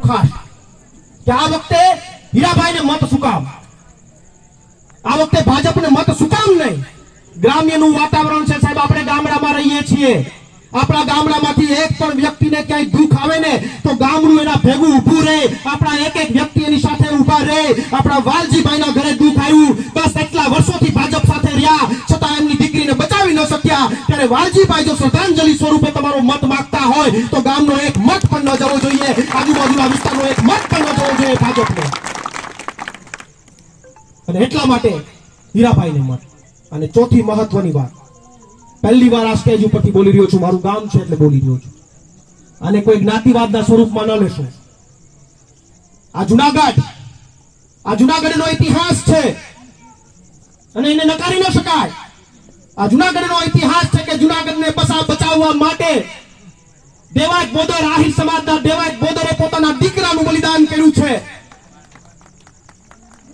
ખાસ કે આ વખતે હીરાભાઈને મત શું આ વખતે ભાજપને મત કામ નહીં ગ્રામ્યનું વાતાવરણ છે સાહેબ આપણે ગામડામાં રહીએ છીએ આપણા ગામડામાંથી એક પણ વ્યક્તિને ક્યાંય દુઃખ આવે ને તો ગામડું એના ભેગું ઊભું રહે આપણા એક એક વ્યક્તિ એની સાથે ઊભા રહે આપણા વાલજીભાઈના ઘરે દુઃખ આવ્યું બસ એટલા વર્ષોથી શક્યા ત્યારે વાલજીભાઈ જો શ્રદ્ધાંજલિ સ્વરૂપે તમારો મત માંગતા હોય, તો ગામનો એક મત પણ ન જવો જોઈએ. આજુબાજુના વિસ્તારનો એક મત પણ ન જવો જોઈએ ભાજપને. અને એટલા માટે હીરાભાઈને મત. અને ચોથી મહત્વની વાત. પહેલી વાર આ સ્ટેજ ઉપરથી બોલી રહ્યો છું. મારું ગામ છે એટલે બોલી રહ્યો છું. અને કોઈ જ્ઞાતિવાદના સ્વરૂપમાં ન લેશો. આ જુનાગઢ. આ જુનાગઢનો ઇતિહાસ છે. અને એને નકારી ન શકાય. આ જુનાગઢનો ઇતિહાસ છે કે જુનાગઢને બસા બચાવવા માટે દેવાજ બોદર, આહિર સમાજના દેવાજ બોદરે પોતાના દીકરાનું બલિદાન કર્યું છે.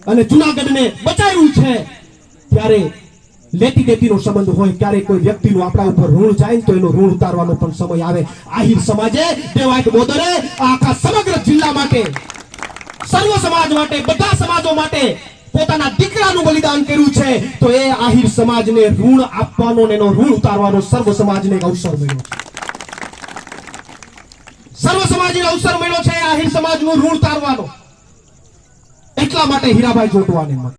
અને જુનાગઢને બચાવ્યું છે. ત્યારે લેતી દેતીનો સંબંધ હોય ક્યારે કોઈ વ્યક્તિનું આપણા ઉપર ઋણ જાય તો એનું ઋણ ઉતારવાનો પણ સમય આવે. આહિર સમાજે, દેવાજ બોદરે આખા સમગ્ર જિલ્લા માટે, સર્વ સમાજ માટે, બધા સમાજો માટે પોતાના દીકરાનું બલિદાન કર્યું છે, તો એ આહિર સમાજને ઋણ આપવાનો એનો ઋણ ઉતારવાનો સર્વ સમાજને અવસર મળ્યો સર્વ સમાજને અવસર મળ્યો છે આહિર સમાજનું ઋણ ઉતારવાનો. એટલા માટે હીરાભાઈ જોટવાને